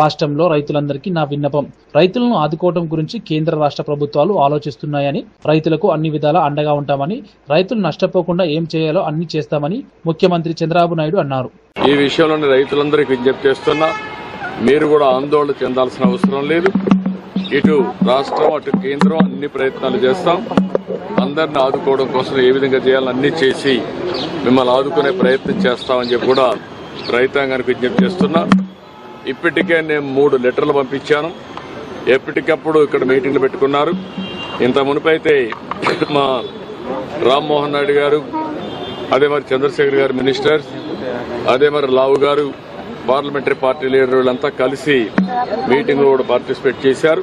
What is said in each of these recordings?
రాష్ట్రంలో రైతులందరికీ నా విన్నపం. రైతులను ఆదుకోవడం గురించి కేంద్ర రాష్ట్ర ప్రభుత్వాలు ఆలోచిస్తున్నాయని రైతులకు అన్ని విధాలా అండగా ఉంటామని రైతులు నష్టపోకుండా ఏం చేయాలో అన్ని చేస్తామని ముఖ్యమంత్రి చంద్రబాబు నాయుడు అన్నారు. ఈ విషయంలోని రైతులందరికీ విజ్ఞప్తి చేస్తున్నా మీరు కూడా ఆందోళన చెందాల్సిన అవసరం లేదు. ఇటు రాష్ట్రం అటు కేంద్రం అన్ని ప్రయత్నాలు చేస్తాం. అందరిని ఆదుకోవడం కోసం ఏ విధంగా చేయాలని అన్ని చేసి మిమ్మల్ని ఆదుకునే ప్రయత్నం చేస్తామని చెప్పి కూడా రైతాంగానికి విజ్ఞప్తి చేస్తున్నా. ఇప్పటికే నేను మూడు లెటర్లు పంపించాను. ఎప్పటికప్పుడు ఇక్కడ మీటింగ్లు పెట్టుకున్నారు. ఇంత మునుపైతే మా రామ్మోహన్ నాయుడు గారు అదే మరి చంద్రశేఖర్ గారు మినిస్టర్స్ అదే మరి లావు గారు పార్లమెంటరీ పార్టీ లీడర్ వీళ్ళంతా కలిసి మీటింగ్ కూడా పార్టిసిపేట్ చేశారు.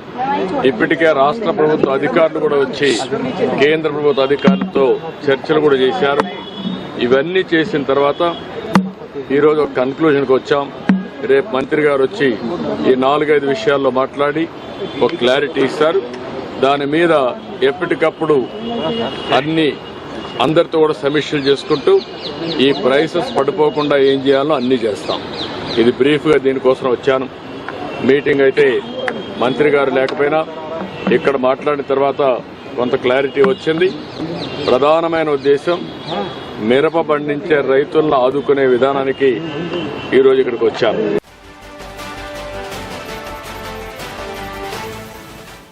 ఇప్పటికే రాష్ట్ర ప్రభుత్వ అధికారులు కూడా వచ్చి కేంద్ర ప్రభుత్వ అధికారులతో చర్చలు కూడా చేశారు. ఇవన్నీ చేసిన తర్వాత ఈరోజు ఒక కన్క్లూజన్కి వచ్చాం. రేపు మంత్రి గారు వచ్చి ఈ నాలుగైదు విషయాల్లో మాట్లాడి ఒక క్లారిటీ ఇస్తారు. దాని మీద ఎప్పటికప్పుడు అన్ని అందరితో కూడా సమీక్షలు చేసుకుంటూ ఈ ప్రైసెస్ పడిపోకుండా ఏం చేయాలో అన్ని చేస్తాం. ఇది బ్రీఫ్గా దీనికోసం వచ్చాను. మీటింగ్ అయితే మంత్రి గారు లేకపోయినా ఇక్కడ మాట్లాడిన తర్వాత కొంత క్లారిటీ వచ్చింది. ప్రధానమైన ఉద్దేశం మిరప పండించే రైతులను ఆదుకునే విధానానికి ఈరోజు ఇక్కడికి వచ్చాను